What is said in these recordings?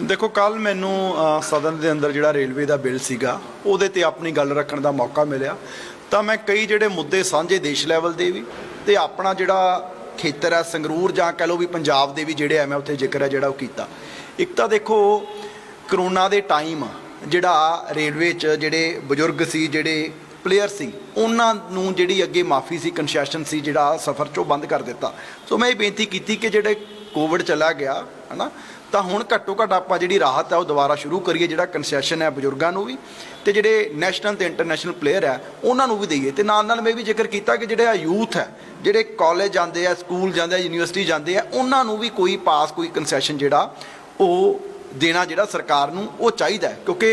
ਦੇਖੋ, ਕੱਲ ਮੈਨੂੰ ਸਦਨ ਦੇ ਅੰਦਰ ਜਿਹੜਾ ਰੇਲਵੇ ਦਾ ਬਿੱਲ ਸੀਗਾ, ਉਹਦੇ ਤੇ ਆਪਣੀ ਗੱਲ ਰੱਖਣ ਦਾ ਮੌਕਾ ਮਿਲਿਆ। ਤਾਂ ਮੈਂ ਕਈ ਜਿਹੜੇ ਮੁੱਦੇ ਸਾਂਝੇ ਦੇਸ਼ ਲੈਵਲ ਦੇ ਵੀ, ਤੇ ਆਪਣਾ ਜਿਹੜਾ ਖੇਤਰ ਹੈ ਸੰਗਰੂਰ ਜਾਂ ਕਹ ਲਓ ਵੀ ਪੰਜਾਬ ਦੇ ਵੀ ਜਿਹੜੇ ਆ ਮੈਂ ਉੱਥੇ ਜ਼ਿਕਰ ਹੈ ਜਿਹੜਾ ਉਹ ਕੀਤਾ। ਇੱਕ ਤਾਂ ਦੇਖੋ, ਕਰੋਨਾ ਦੇ ਟਾਈਮ ਜਿਹੜਾ ਰੇਲਵੇ 'ਚ ਜਿਹੜੇ ਬਜ਼ੁਰਗ ਸੀ, ਜਿਹੜੇ ਪਲੇਅਰ ਸੀ, ਉਹਨਾਂ ਨੂੰ ਜਿਹੜੀ ਅੱਗੇ ਮਾਫੀ ਸੀ ਕਨਸੈਸ਼ਨ ਸੀ, ਜਿਹੜਾ ਸਫ਼ਰ 'ਚੋਂ ਬੰਦ ਕਰ ਦਿੱਤਾ। ਸੋ ਮੈਂ ਇਹ ਬੇਨਤੀ ਕੀਤੀ ਕਿ ਜਿਹੜੇ ਕੋਵਿਡ ਚਲਾ ਗਿਆ, ਹਨਾ, ਤਾਂ ਹੁਣ ਘੱਟੋ ਘੱਟ ਆਪਾਂ ਜਿਹੜੀ ਰਾਹਤ ਹੈ ਉਹ ਦੁਬਾਰਾ ਸ਼ੁਰੂ ਕਰੀਏ, ਜਿਹੜਾ ਕਨਸੈਸ਼ਨ ਹੈ ਬਜ਼ੁਰਗਾਂ ਨੂੰ ਵੀ, ਤੇ ਜਿਹੜੇ ਨੈਸ਼ਨਲ ਤੇ ਇੰਟਰਨੈਸ਼ਨਲ ਪਲੇਅਰ ਹੈ, ਉਹਨਾਂ ਨੂੰ ਵੀ ਦਈਏ। ਤੇ ਨਾਲ ਨਾਲ ਮੈਂ ਵੀ ਜ਼ਿਕਰ ਕੀਤਾ ਕਿ ਜਿਹੜਾ ਯੂਥ ਹੈ, ਜਿਹੜੇ ਕਾਲਜ ਜਾਂਦੇ ਆ ਸਕੂਲ ਜਾਂਦੇ ਆ ਯੂਨੀਵਰਸਿਟੀ ਜਾਂਦੇ ਆ, ਉਹਨਾਂ ਨੂੰ ਵੀ ਕੋਈ ਪਾਸ ਕੋਈ ਕਨਸੈਸ਼ਨ ਜਿਹੜਾ, ਉਹ ਦੇਣਾ ਜਿਹੜਾ ਸਰਕਾਰ ਨੂੰ ਉਹ ਚਾਹੀਦਾ ਹੈ। ਕਿਉਂਕਿ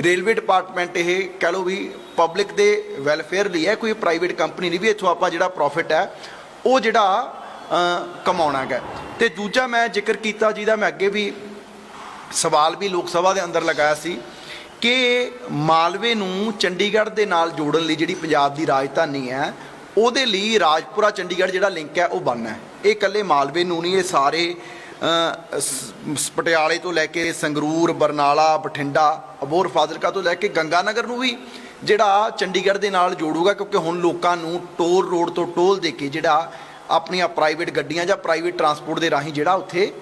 ਰੇਲਵੇ ਡਿਪਾਰਟਮੈਂਟ ਇਹ ਕਹਿ ਲਓ ਵੀ ਪਬਲਿਕ ਦੇ ਵੈਲਫੇਅਰ ਲਈ ਹੈ, ਕੋਈ ਪ੍ਰਾਈਵੇਟ ਕੰਪਨੀ ਨਹੀਂ ਵੀ ਇੱਥੋਂ ਆਪਾਂ ਜਿਹੜਾ ਪ੍ਰੋਫਿਟ ਹੈ, ਉਹ ਜਿਹੜਾ ਕਮਾਉਣਾ ਹੈਗਾ। ਤੇ ਦੂਜਾ ਮੈਂ ਜ਼ਿਕਰ ਕੀਤਾ, ਜਿਹਦਾ ਮੈਂ ਅੱਗੇ ਵੀ ਸਵਾਲ ਵੀ ਲੋਕ ਸਭਾ ਦੇ ਅੰਦਰ ਲਗਾਇਆ ਸੀ, ਕਿ ਮਾਲਵੇ ਨੂੰ ਚੰਡੀਗੜ੍ਹ ਦੇ ਨਾਲ ਜੋੜਨ ਲਈ ਜਿਹੜੀ ਪੰਜਾਬ ਦੀ ਰਾਜਧਾਨੀ ਹੈ, ਉਹਦੇ ਲਈ ਰਾਜਪੁਰਾ ਚੰਡੀਗੜ੍ਹ ਜਿਹੜਾ ਲਿੰਕ ਹੈ, ਉਹ ਬਣਨਾ ਹੈ। ਇਹ ਇਕੱਲੇ ਮਾਲਵੇ ਨੂੰ ਨਹੀਂ, ਇਹ ਸਾਰੇ ਪਟਿਆਲੇ ਤੋਂ ਲੈ ਕੇ ਸੰਗਰੂਰ, ਬਰਨਾਲਾ, ਬਠਿੰਡਾ, ਅਬੋਹਰ ਫਾਜ਼ਿਲਕਾ ਤੋਂ ਲੈ ਕੇ ਗੰਗਾਨਗਰ ਨੂੰ ਵੀ ਜਿਹੜਾ ਚੰਡੀਗੜ੍ਹ ਦੇ ਨਾਲ ਜੋੜੂਗਾ, ਕਿਉਂਕਿ ਹੁਣ ਲੋਕਾਂ ਨੂੰ ਟੋਲ ਰੋਡ ਤੋਂ ਟੋਲ ਦੇ ਕੇ ਜਿਹੜਾ ਆਪਣੀਆਂ ਪ੍ਰਾਈਵੇਟ ਗੱਡੀਆਂ ਜਾਂ ਪ੍ਰਾਈਵੇਟ ਟਰਾਂਸਪੋਰਟ ਦੇ ਰਾਹੀਂ ਜਿਹੜਾ ਉੱਥੇ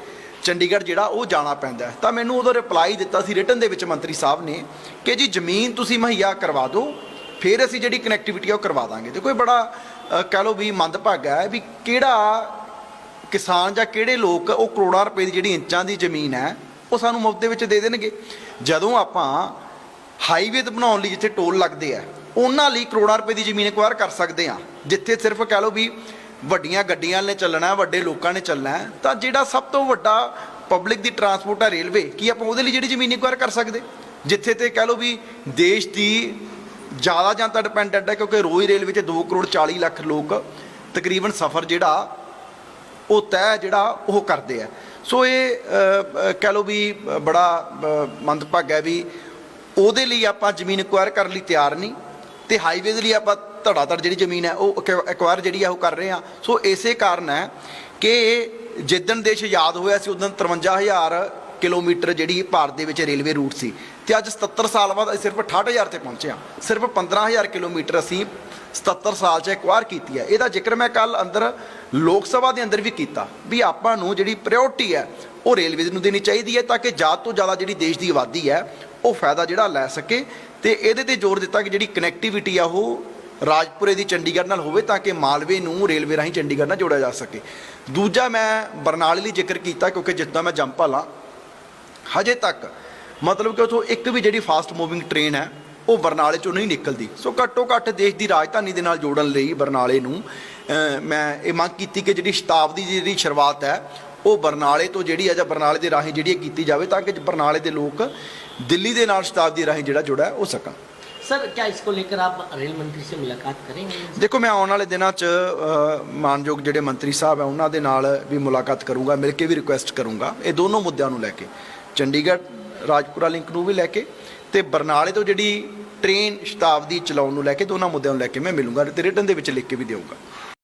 ਚੰਡੀਗੜ੍ਹ ਜਿਹੜਾ ਉਹ ਜਾਣਾ ਪੈਂਦਾ ਤਾਂ ਮੈਨੂੰ ਉਹਦਾ ਰਿਪਲਾਈ ਦਿੱਤਾ ਸੀ ਰਿਟਨ ਦੇ ਵਿੱਚ ਮੰਤਰੀ ਸਾਹਿਬ ਨੇ ਕਿ ਜੀ ਜ਼ਮੀਨ ਤੁਸੀਂ ਮੁਹੱਈਆ ਕਰਵਾ ਦਿਓ ਫਿਰ ਅਸੀਂ ਜਿਹੜੀ ਕਨੈਕਟੀਵਿਟੀ ਆ ਉਹ ਕਰਵਾ ਦਾਂਗੇ। ਤੇ ਕੋਈ ਬੜਾ ਅ, ਕਹਿ ਲਓ ਵੀ ਮੰਦਭਾਗਾ ਹੈ ਵੀ ਕਿਹੜਾ ਕਿਸਾਨ ਜਾਂ ਕਿਹੜੇ ਲੋਕ ਉਹ ਕਰੋੜਾਂ ਰੁਪਏ ਦੀ ਜਿਹੜੀ ਇੰਚਾਂ ਦੀ ਜ਼ਮੀਨ ਹੈ ਉਹ ਸਾਨੂੰ ਮੁਫਤ ਦੇ ਵਿੱਚ ਦੇ ਦੇਣਗੇ। ਜਦੋਂ ਆਪਾਂ ਹਾਈਵੇ ਬਣਾਉਣ ਲਈ ਜਿੱਥੇ ਟੋਲ ਲੱਗਦੇ ਆ ਉਹਨਾਂ ਲਈ ਕਰੋੜਾਂ ਰੁਪਏ ਦੀ ਜ਼ਮੀਨ ਐਕਵਾਇਰ ਕਰ ਸਕਦੇ ਆ ਜਿੱਥੇ ਸਿਰਫ ਕਹਿ ਲਓ ਵੀ ਵੱਡੀਆਂ ਗੱਡੀਆਂ ਨੇ ਚੱਲਣਾ ਵੱਡੇ ਲੋਕਾਂ ਨੇ ਚੱਲਣਾ ਤਾਂ ਜਿਹੜਾ ਸਭ ਤੋਂ ਵੱਡਾ ਪਬਲਿਕ ਦੀ ਟਰਾਂਸਪੋਰਟ ਹੈ ਰੇਲਵੇ ਕੀ ਆਪਾਂ ਉਹਦੇ ਲਈ ਜਿਹੜੀ ਜ਼ਮੀਨ ਐਕਵਾਇਰ ਕਰ ਸਕਦੇ? ਜਿੱਥੇ ਤੇ ਕਹਿ ਲਓ ਵੀ ਦੇਸ਼ ਦੀ ਜ਼ਿਆਦਾ ਜਾਂ ਤਾਂ ਡਿਪੈਂਡੈਂਟ ਹੈ ਕਿਉਂਕਿ ਰੋਜ਼ ਰੇਲਵੇ 'ਚ 2 ਕਰੋੜ 40 ਲੱਖ ਲੋਕ ਤਕਰੀਬਨ ਸਫ਼ਰ ਜਿਹੜਾ ਉਹ ਤੈਅ ਜਿਹੜਾ ਉਹ ਕਰਦੇ ਆ। ਸੋ ਇਹ ਕਹਿ ਲਓ ਵੀ ਬੜਾ ਅ, ਮੰਦਭਾਗਾ ਹੈ ਵੀ ਉਹਦੇ ਲਈ ਆਪਾਂ ਜ਼ਮੀਨ ਐਕਵਾਇਰ ਕਰਨ ਲਈ ਤਿਆਰ ਨਹੀਂ ਤੇ ਹਾਈਵੇ ਦੇ ਲਈ ਆਪਾਂ ਧੜਾ ਧੜ ਜਿਹੜੀ ਜ਼ਮੀਨ ਹੈ, ਉਹ ਐਕਵਾਇਰ ਜਿਹੜੀ ਆ ਉਹ ਕਰ ਰਹੇ ਆ। ਸੋ ਇਸੇ ਕਾਰਨ ਹੈ ਕਿ ਜਿੱਦਣ ਦੇਸ਼ ਆਜ਼ਾਦ ਹੋਇਆ ਸੀ, ਉਦੋਂ 53000 ਕਿਲੋਮੀਟਰ ਜਿਹੜੀ ਭਾਰਤ ਦੇ ਵਿੱਚ ਰੇਲਵੇ ਰੂਟ ਸੀ। ਤੇ ਅੱਜ 77 ਸਾਲ ਬਾਅਦ ਅਸੀਂ ਸਿਰਫ 68000 ਤੇ ਪਹੁੰਚੇ ਹਾਂ ਸਿਰਫ 15000 ਕਿਲੋਮੀਟਰ ਅਸੀਂ 77 ਸਾਲ 'ਚ ਐਕਵਾਇਰ ਕੀਤੀ ਹੈ। ਇਹਦਾ ਜ਼ਿਕਰ ਮੈਂ ਕੱਲ ਅੰਦਰ ਲੋਕ ਸਭਾ ਦੇ ਅੰਦਰ ਵੀ ਕੀਤਾ ਵੀ ਆਪਾਂ ਨੂੰ ਜਿਹੜੀ ਪ੍ਰਾਇੋਰਟੀ ਹੈ, ਉਹ ਰੇਲਵੇ ਨੂੰ ਦੇਣੀ ਚਾਹੀਦੀ ਹੈ ਤਾਂ ਕਿ ਜ਼ਿਆਦਾ ਤੋਂ ਜ਼ਿਆਦਾ ਜਿਹੜੀ ਦੇਸ਼ ਦੀ ਆਬਾਦੀ ਹੈ, ਉਹ ਫਾਇਦਾ ਜਿਹੜਾ ਲੈ ਸਕੇ। ਤੇ ਇਹਦੇ ਤੇ ਜ਼ੋਰ ਦਿੱਤਾ ਕਿ ਜਿਹੜੀ ਕਨੈਕਟੀਵਿਟੀ ਆ ਉਹ ਰਾਜਪੁਰੇ ਦੀ ਚੰਡੀਗੜ੍ਹ ਨਾਲ ਹੋਵੇ ਤਾਂ ਕਿ ਮਾਲਵੇ ਨੂੰ ਰੇਲਵੇ ਰਾਹੀਂ ਚੰਡੀਗੜ੍ਹ ਨਾਲ ਜੋੜਿਆ ਜਾ ਸਕੇ। ਦੂਜਾ ਮੈਂ ਬਰਨਾਲੇ ਲਈ ਜ਼ਿਕਰ ਕੀਤਾ ਕਿਉਂਕਿ ਜਿੱਦਾਂ ਮੈਂ ਜੰਪਾਲਾਂ ਹਜੇ ਤੱਕ ਮਤਲਬ ਕਿ ਉਥੋਂ ਇੱਕ ਵੀ ਜਿਹੜੀ ਫਾਸਟ ਮੂਵਿੰਗ ਟ੍ਰੇਨ ਹੈ, ਉਹ ਬਰਨਾਲੇ ਚੋਂ ਨਹੀਂ ਨਿਕਲਦੀ। ਸੋ ਘੱਟੋ ਘੱਟ ਦੇਸ਼ ਦੀ ਰਾਜਧਾਨੀ ਦੇ ਨਾਲ ਜੋੜਨ ਲਈ ਬਰਨਾਲੇ ਨੂੰ ਮੈਂ ਇਹ ਮੰਗ ਕੀਤੀ ਕਿ ਜਿਹੜੀ ਸ਼ਤਾਬਦੀ ਦੀ ਜਿਹੜੀ ਸ਼ੁਰੂਆਤ ਹੈ, ਉਹ ਬਰਨਾਲੇ ਤੋਂ ਜਿਹੜੀ ਹੈ ਜਾਂ ਬਰਨਾਲੇ ਦੇ ਰਾਹੀਂ ਜਿਹੜੀ ਕੀਤੀ ਜਾਵੇ ਤਾਂ ਕਿ ਬਰਨਾਲੇ ਦੇ ਲੋਕ ਦਿੱਲੀ ਦੇ ਨਾਲ ਸ਼ਤਾਬਦੀ ਰਾਹੀਂ ਜਿਹੜਾ ਜੁੜਾ ਹੈ, ਉਹ ਸਕਣ। सर क्या इसको लेकर आप रेल मंत्री से मुलाकात करेंगे ਦੇਖੋ ਮੈਂ ਆਉਣ ਵਾਲੇ ਦਿਨਾਂ 'ਚ ਅ, ਮਾਨਯੋਗ ਜਿਹੜੇ ਮੰਤਰੀ ਸਾਹਿਬ ਹੈ ਉਹਨਾਂ ਦੇ ਨਾਲ ਵੀ ਮੁਲਾਕਾਤ ਕਰੂੰਗਾ ਮਿਲ ਕੇ ਵੀ ਰਿਕੁਐਸਟ ਕਰੂੰਗਾ ਇਹ ਦੋਨੋਂ ਮੁੱਦਿਆਂ ਨੂੰ ਲੈ ਕੇ ਚੰਡੀਗੜ੍ਹ ਰਾਜਪੁਰਾ ਲਿੰਕ ਨੂੰ ਵੀ ਲੈ ਕੇ ਤੇ ਬਰਨਾਲੇ ਤੋਂ ਜਿਹੜੀ ਟ੍ਰੇਨ ਸ਼ਤਾਬਦੀ ਚਲਾਉਣ ਨੂੰ ਲੈ ਕੇ ਦੋਨਾਂ ਮੁੱਦਿਆਂ ਨੂੰ ਲੈ ਕੇ ਮੈਂ ਮਿਲੂੰਗਾ ਤੇ ਰਿਟਨ ਦੇ ਵਿੱਚ ਲਿਖ ਕੇ ਵੀ ਦੇਵਾਂਗਾ